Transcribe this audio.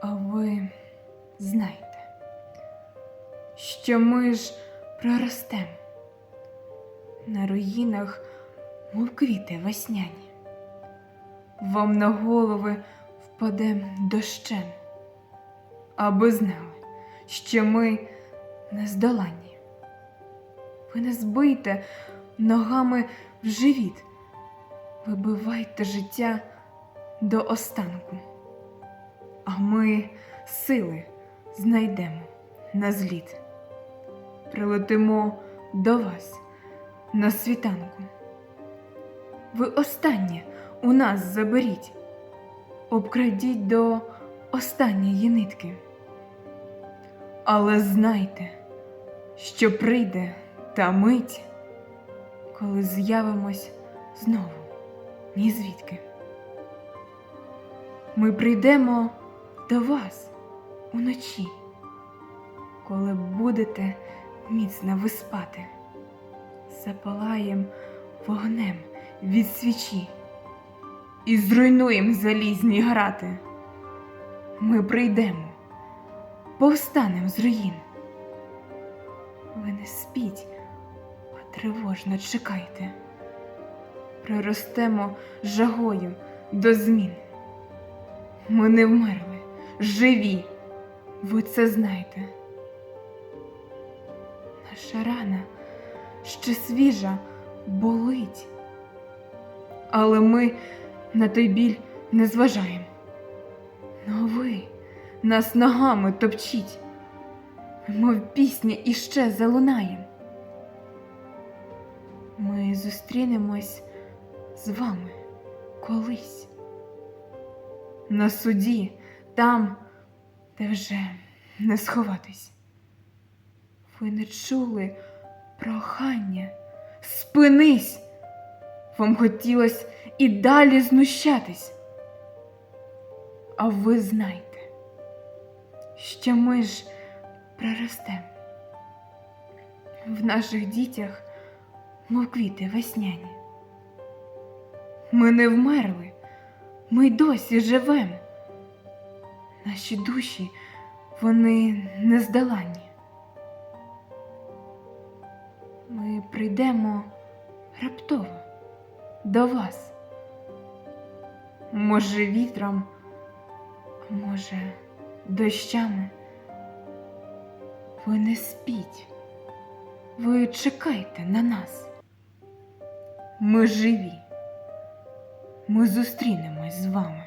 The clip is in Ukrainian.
А ви знаєте, що ми ж проростем. На руїнах, мов квіти весняні, вам на голови впаде дощем, аби знали, що ми нездоланні. Ви не збийте ногами в живіт, вибивайте життя до останку, а ми сили знайдемо на зліт. Прилетимо до вас на світанку. Ви останнє у нас заберіть, обкрадіть до останньої нитки. Але знайте, що прийде та мить, коли з'явимось знову ні звідки. Ми прийдемо до вас уночі, коли будете міцно виспати, запалаєм вогнем від свічі і зруйнуєм залізні грати. Ми прийдемо, повстанем з руїн. Ви не спіть, а тривожно чекайте. Приростемо жагою до змін. Ми не вмерли, живі, ви це знаєте. Наша рана ще свіжа болить, але ми на той біль не зважаємо. Ну ви нас ногами топчіть, мов пісня іще залунає. Ми зустрінемось з вами колись. На суді, там, де вже не сховатись. Ви не чули прохання, спинись. Вам хотілось і далі знущатись. А ви знайте, що ми ж проростем в наших дітях, мов квіти весняні. Ми не вмерли, ми й досі живем. Наші душі, вони нездоланні. Ми прийдемо раптово до вас. Може, вітром, а може, дощами. Ви не спіть, ви чекайте на нас. Ми живі. Ми зустрінемось з вами.